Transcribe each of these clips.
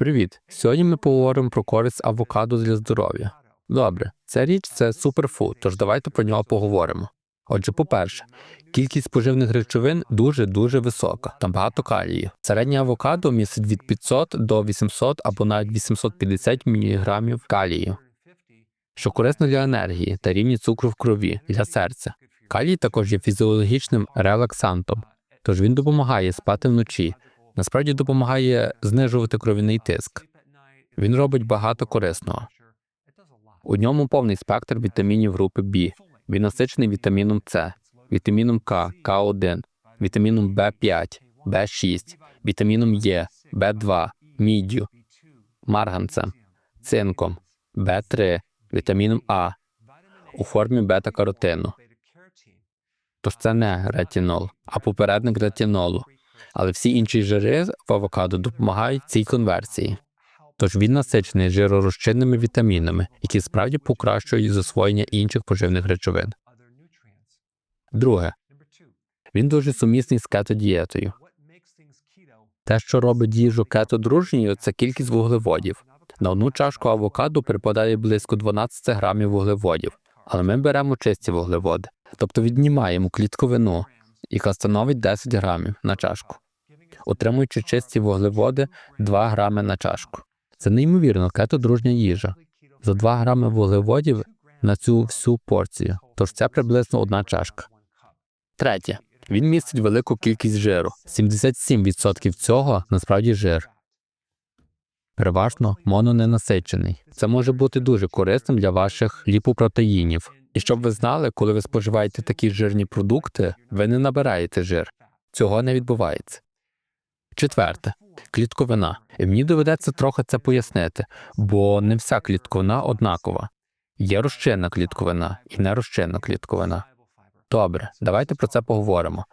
Привіт! Сьогодні ми поговоримо про користь авокадо для здоров'я. Добре, ця річ це суперфуд, тож давайте про нього поговоримо. Отже, по-перше, кількість поживних речовин дуже дуже висока, там багато калію. Середнє авокадо містить від 500 до 800 або навіть 850 мг калію, що корисно для енергії та рівні цукру в крові для серця. Калій також є фізіологічним релаксантом, тож він допомагає спати вночі. Насправді допомагає знижувати кров'яний тиск. Він робить багато корисного. У ньому повний спектр вітамінів групи B. Він насичений вітаміном С, вітаміном К, К1, вітаміном В5, В6, вітаміном Е, В2, міддю, марганцем, цинком, В3, вітаміном А у формі бета-каротину. Тож це не ретинол, а попередник ретинолу. Але всі інші жири в авокадо допомагають цій конверсії. Тож він насичений жиророзчинними вітамінами, які справді покращують засвоєння інших поживних речовин. Друге, він дуже сумісний з кетодієтою. Те, що робить їжу кетодружньою, це кількість вуглеводів. На одну чашку авокадо припадає близько 12 грамів вуглеводів, але ми беремо чисті вуглеводи, тобто віднімаємо клітковину, яка становить 10 грамів на чашку, отримуючи чисті вуглеводи 2 грами на чашку. Це неймовірно кетодружня їжа. За 2 грами вуглеводів на цю всю порцію, тож це приблизно одна чашка. Третє. Він містить велику кількість жиру. 77% цього насправді жир. Переважно мононенасичений. Це може бути дуже корисним для ваших ліпопротеїнів. І щоб ви знали, коли ви споживаєте такі жирні продукти, ви не набираєте жир. Цього не відбувається. Четверте клітковина. І мені доведеться трохи це пояснити, бо не вся клітковина однакова. Є розчинна клітковина і нерозчинна клітковина. Добре, давайте про це поговоримо.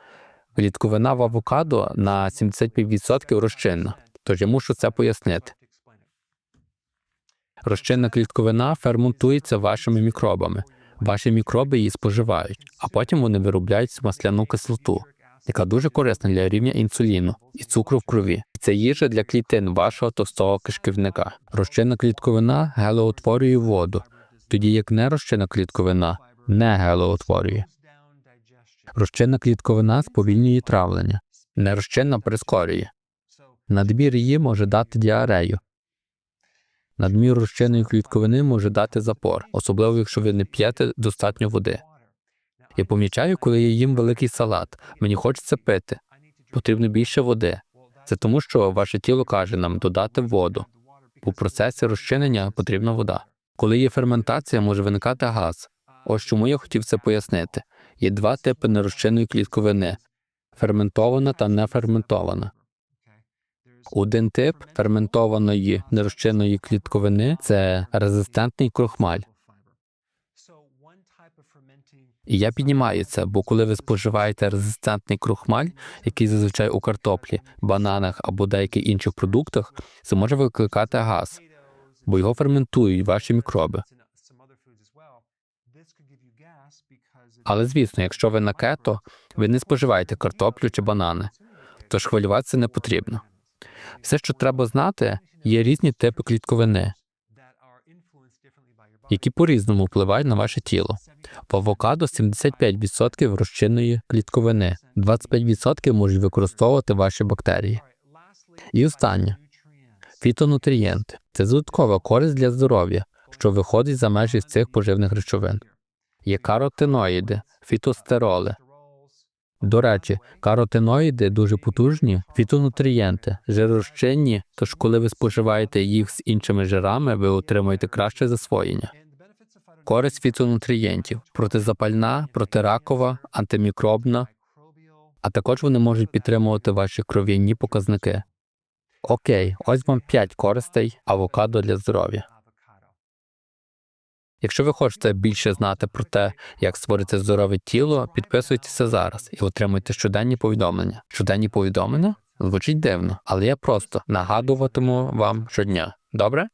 Клітковина в авокадо на 75% розчинна, тож я мушу це пояснити. Розчинна клітковина ферментується вашими мікробами. Ваші мікроби її споживають, а потім вони виробляють масляну кислоту, яка дуже корисна для рівня інсуліну і цукру в крові. Це їжа для клітин вашого товстого кишківника. Розчинна клітковина гелеутворює воду, тоді як нерозчинна клітковина не гелеутворює. Розчинна клітковина сповільнює травлення, нерозчинна прискорює. Надмір її може дати діарею. Надмір розчинної клітковини може дати запор, особливо якщо ви не п'єте достатньо води. Я помічаю, коли я їм великий салат, мені хочеться пити. Потрібно більше води. Це тому, що ваше тіло каже нам додати воду. У процесі розчинення потрібна вода. Коли є ферментація, може виникати газ. Ось чому я хотів це пояснити. Є два типи нерозчинної клітковини ферментована та неферментована. Один тип ферментованої нерозчинної клітковини це резистентний крохмаль. І я піднімаю це, бо коли ви споживаєте резистентний крохмаль, який зазвичай у картоплі, бананах або деяких інших продуктах, це може викликати газ, бо його ферментують ваші мікроби. Але звісно, якщо ви на кето, ви не споживаєте картоплю чи банани, тож хвилюватися не потрібно. Все, що треба знати, є різні типи клітковини, які по-різному впливають на ваше тіло. В авокадо 75% розчинної клітковини, 25% можуть використовувати ваші бактерії. І останнє фітонутрієнти це додаткова користь для здоров'я, що виходить за межі цих поживних речовин. Є каротиноїди, фітостероли. До речі, каротиноїди дуже потужні фітонутрієнти, жиророзчинні, тож коли ви споживаєте їх з іншими жирами, ви отримуєте краще засвоєння. Користь фітонутрієнтів протизапальна, протиракова, антимікробна, а також вони можуть підтримувати ваші кров'яні показники. Окей, ось вам 5 користей авокадо для здоров'я. Якщо ви хочете більше знати про те, як створити здорове тіло, підписуйтеся зараз і отримуйте щоденні повідомлення. Щоденні повідомлення звучить дивно, але я просто нагадуватиму вам щодня. Добре?